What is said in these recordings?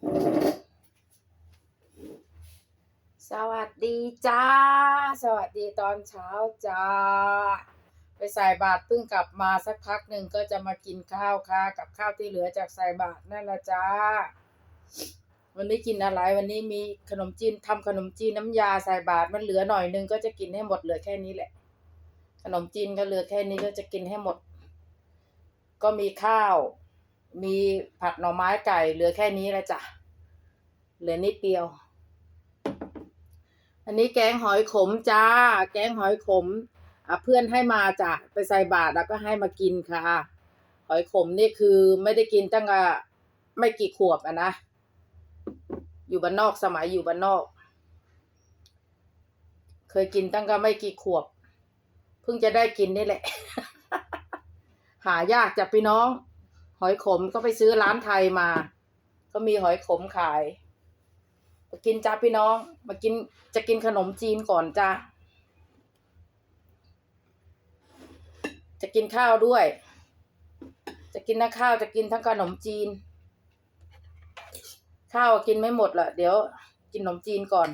สวัสดีจ้า สวัสดีตอนเช้าจ้า ไปใส่บาตรเพิ่งกลับมาสักพักหนึ่งก็จะมากินข้าวค่ะ กับข้าวที่เหลือจากใส่บาตรนั่นละจ้า วันนี้กินอะไรวันนี้มีขนมจีนทำขนมจีนน้ำยาใส่บาตรมันเหลือหน่อยหนึงก็จะกินให้หมดเหลือแค่นี้แหละ ขนมจีนก็เหลือแค่นี้ก็จะกินให้หมด ก็มีข้าว มีผัดหน่อไม้ไก่เหลือแค่นี้และจ้ะ เหลือนิดเดียว อันนี้แกงหอยขมจ้า แกงหอยขมอะเพื่อนให้มาจ้ะไปใส่บาตรแล้วก็ให้มากินค่ะ หอยขมนี่คือไม่ได้กินตั้งแต่ไม่กี่ขวบอะนะ อยู่บ้านนอกสมัยอยู่บ้านนอก เคยกินตั้งแต่ไม่กี่ขวบ เพิ่งจะได้กินนี่แหละ หายากจ้ะพี่น้อง หอยขมก็ไปซื้อร้านไทยมา ก็มีหอยขมขายมากินจ้าพี่น้อง มากินจะกินขนมจีนก่อนจ้าจะกินข้าวด้วย จะกินทั้งข้าวจะกินทั้งขนมจีน ข้าวกินไม่หมดละเดี๋ยวกินขนมจีนก่อน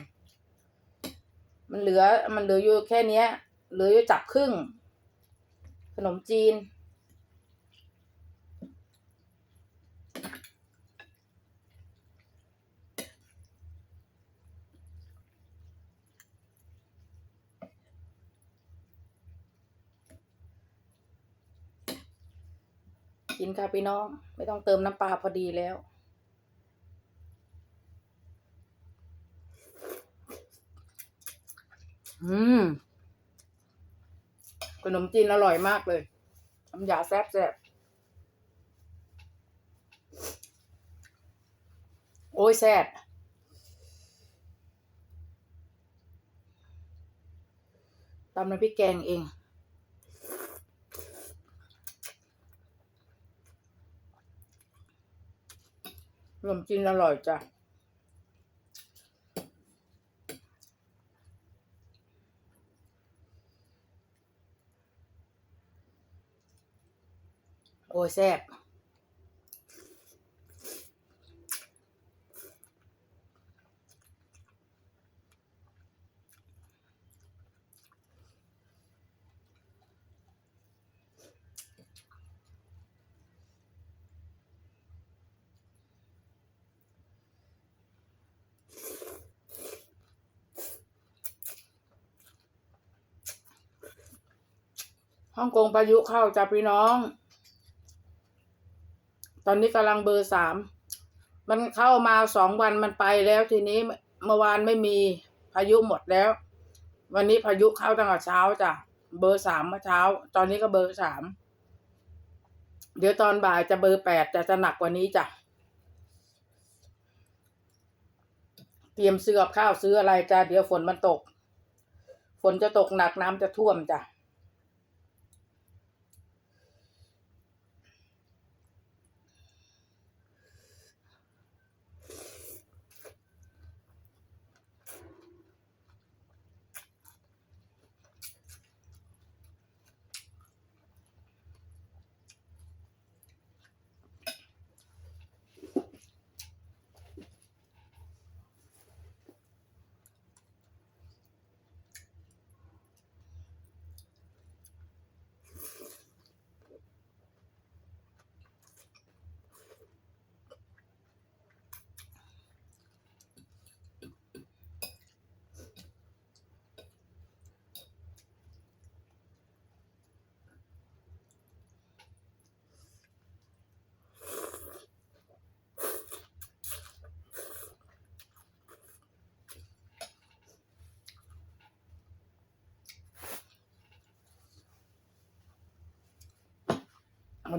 มันเหลือมันเหลืออยู่แค่เนี้ย เหลืออยู่จับครึ่ง ขนมจีน กินค่ะพี่น้อง ไม่ต้องเติมน้ำปลาพอดีแล้ว อืม ขนมจีนอร่อยมากเลยน้ำยาแซ่บแซ่บโอ้ยแซ่บตำน้ำพริกแกงเอง นมจีนอร่อยจ้ะโอ้แซ่บ ฮ่องกงพายุเข้าจ้ะพี่น้อง ตอนนี้กำลังเบอร์สาม มันเข้ามาสองวันมันไปแล้วทีนี้เมื่อวานไม่มีพายุหมดแล้ว วันนี้พายุเข้าตั้งแต่เช้าจ้ะเบอร์สามเมื่อเช้า ตอนนี้ก็เบอร์สามเดี๋ยวตอนบ่ายจะเบอร์แปดจะจะหนักกว่านี้จ้ะเตรียมซื้อข้าวซื้ออะไรจ้ะเดี๋ยวฝนมันตก ฝนจะตกหนักน้ำจะท่วมจ้ะ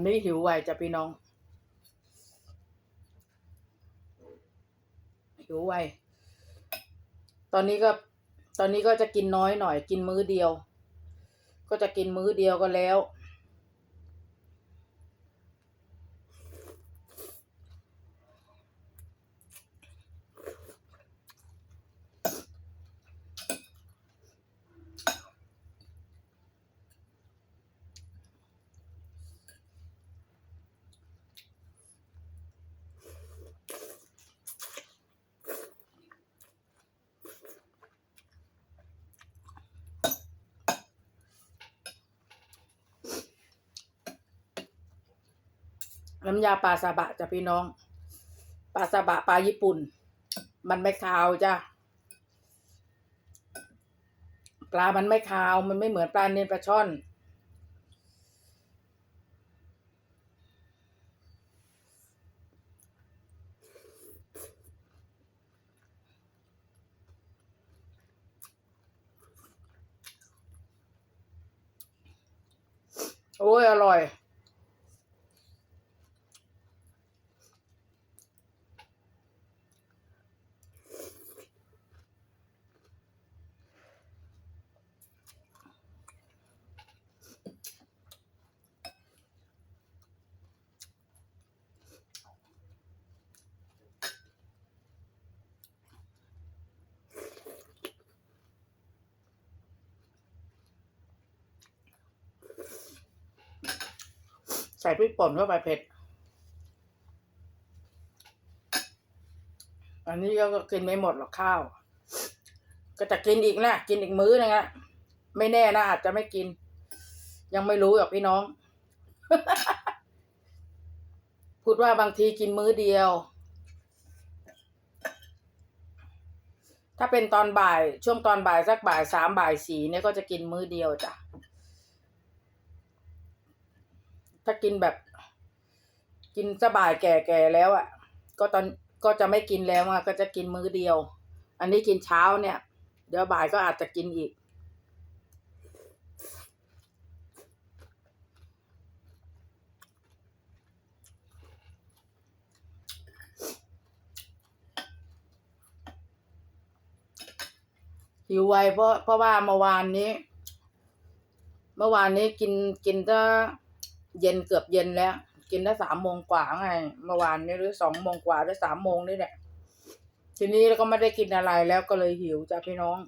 วันนี้หิวไวจ้ะพี่น้อง หิวไว ตอนนี้ก็ ตอนนี้ก็จะกินน้อยหน่อย กินมื้อเดียว ก็จะกินมื้อเดียวก็แล้ว น้ำยาปลาซาบะจ้ะพี่น้อง ปลาซาบะปลาญี่ปุ่น มันไม่คาวจ้ะ ปลามันไม่คาว มันไม่เหมือนปลาเนนปลาช่อน โอ้ย อร่อย ใส่พริกป่นเข้าไปเผ็ด อันนี้ก็กินไม่หมดหรอกข้าว ก็จะกินอีกนะกินอีกมื้อนึงอะไม่แน่นะอาจจะไม่กิน ยังไม่รู้หรอกพี่น้อง พูดว่าบางทีกินมื้อเดียว ถ้าเป็นตอนบ่ายช่วงตอนบ่ายสักบ่ายสามบ่ายสี่เนี่ยก็จะกินมื้อเดียวจ้ะ ถ้ากินแบบ กินสบายแก่ๆแล้วอะ่ะ ก็ตอนก็จะไม่กินแล้วอะก็จะกินมื้อเดียว อันนี้กินเช้าเนี่ย เดี๋ยวบ่ายก็อาจจะกินอีก หิวไวเพราะเพราะว่าเมื่อวานนี้ เมื่อวานนี้กินกินก็ เย็นเกือบเย็นแล้ว กินได้สามโมงกว่าไงเมื่อวานนี้หรือสองโมงกว่าหรือสามโมงนี่แหละทีนี้เราก็ไม่ได้กินอะไรแล้วก็เลยหิวจ้ะพี่น้อง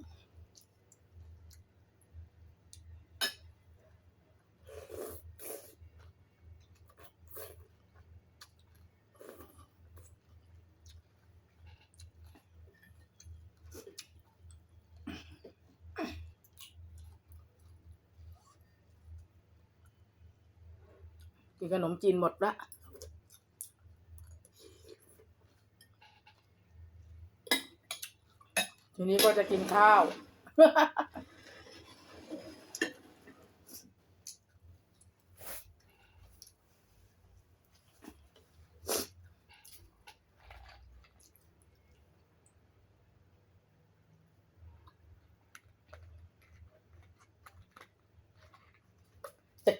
กินขนมจีนหมดละทีนี้ก็จะกินข้าว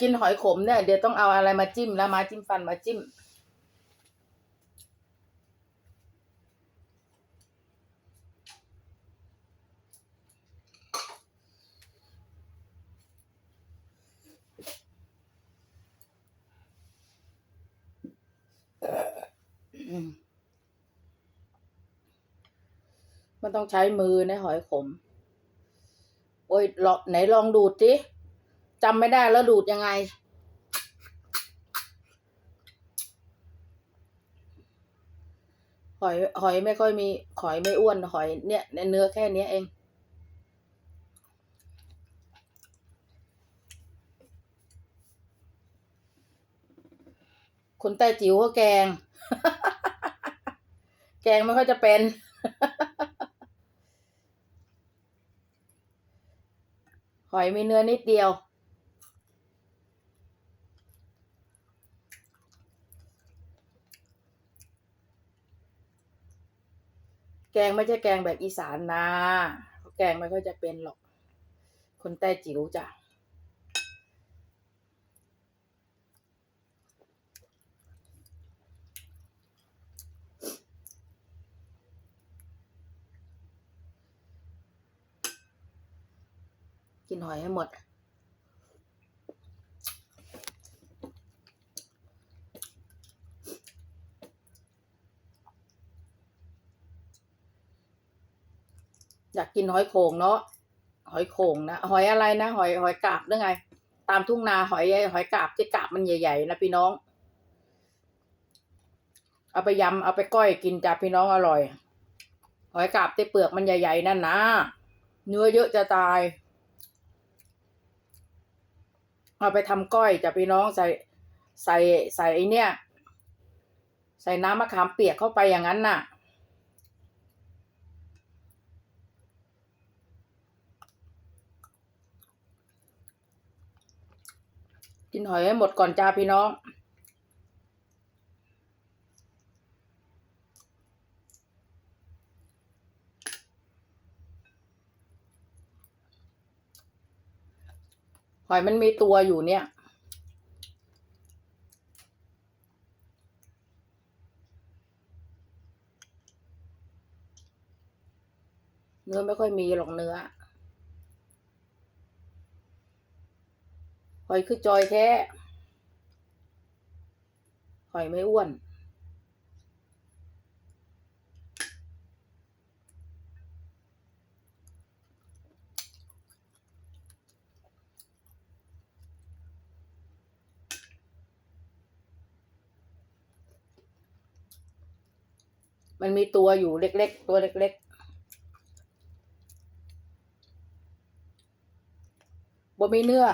กินหอยขมเนี่ยเดี๋ยวต้องเอาอะไรมาจิ้มแล้วมาจิ้มฟันมาจิ้ม มันต้องใช้มือนะหอยขม โอ้ยลองไหนลองดูดสิ จำไม่ได้แล้วดูดยังไง หอย หอยไม่ค่อยมี หอยไม่อ้วน หอยเนี่ยเนื้อแค่เนี้ยเองคนใต้จิ๋วก็แกง แกงไม่ค่อยจะเป็น หอยมีเนื้อนิดเดียว แกงไม่ใช่แกงแบบอีสานนะแกงไม่ค่อยจะเป็นหรอก คนใต้จิ๋วจ้ะกินหอยให้หมด อยากกินหอยโข่งเนาะหอยโข่งนะหอยอะไรนะหอยหอยกาบหรือไง ตามทุ่งนาหอยหอยกาบที่กาบมันใหญ่ๆนะพี่น้อง เอาไปยำเอาไปก้อยกินจ้ะพี่น้องอร่อย หอยกาบที่เปลือกมันใหญ่ๆนั่นนะเนื้อเยอะจะตาย เอาไปทำก้อยจ้ะพี่น้องใส่ใส่ใส่ไอเนี่ยใส่น้ำมะขามเปียกเข้าไปอย่างนั้นน่ะ กินหอยให้หมดก่อนจ้าพี่น้อง หอยมันมีตัวอยู่เนี่ยเนื้อไม่ค่อยมีหรอกเนื้อ หอยคือจอยแท้หอยไม่อ้วน มันมีตัวอยู่เล็กๆ ตัวเล็กๆบ่มีเนื้อ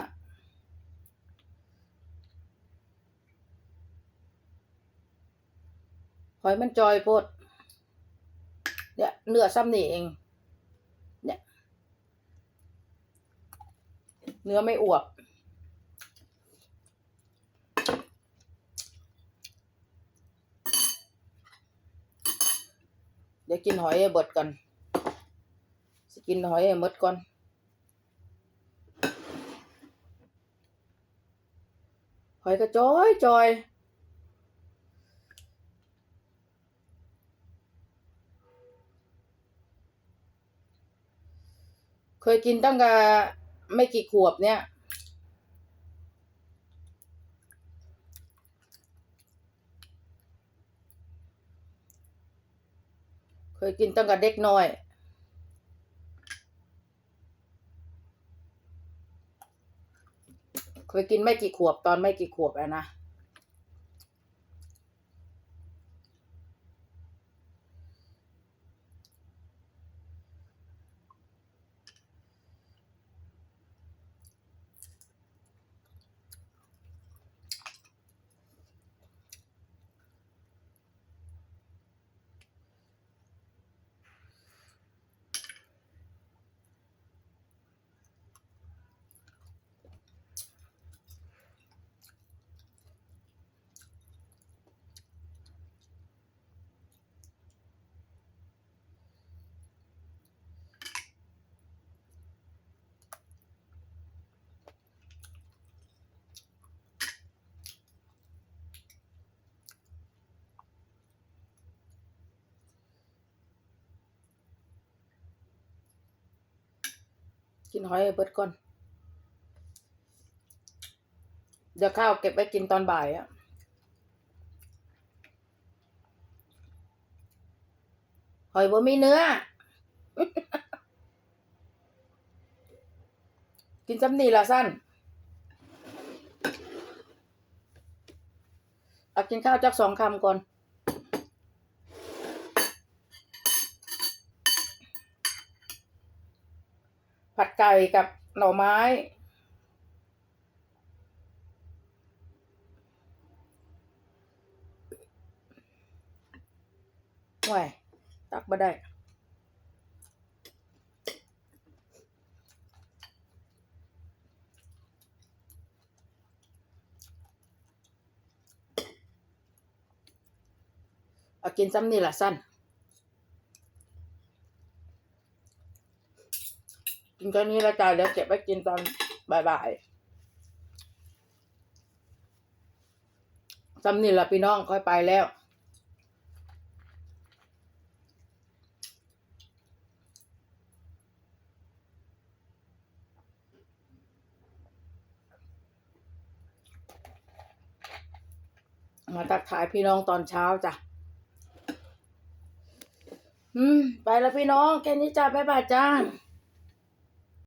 อยมันจอยโพดเนี่ยเนื้อซ้ำนี่เอง เนี่ย เนื้อไม่อวบเดี๋ยวกินหอยให้เบิดก่อนสิกินหอยให้หมดก่อนหอยก็จอยจอย เคยกินตั้งแต่ไม่กี่ขวบเนี่ย เคยกินตั้งแต่เด็กน้อยเคยกินไม่กี่ขวบตอนไม่กี่ขวบอะนะ กินหอยให้เบิดก่อน เดี๋ยวข้าวเก็บไว้กินตอนบ่ายอะหอยบ่มีเนื้อ กินจำนี่ละสั้นเอากินข้าวจักสองคำก่อน ผัดไก่กับหน่อไม้ ไหวตักมาได้ เอากินซ้ำนี่ละสั้น กินแค่นี้ละจ้าเดี๋ยวเก็บไว้กินตอนบ่ายๆซ้ำนี่ละพี่น้องค่อยไปแล้วมาตักทายพี่น้องตอนเช้าจ้ะ อืม ไปแล้วพี่น้อง แค่นี้จ้าบ๊ายบายจ้า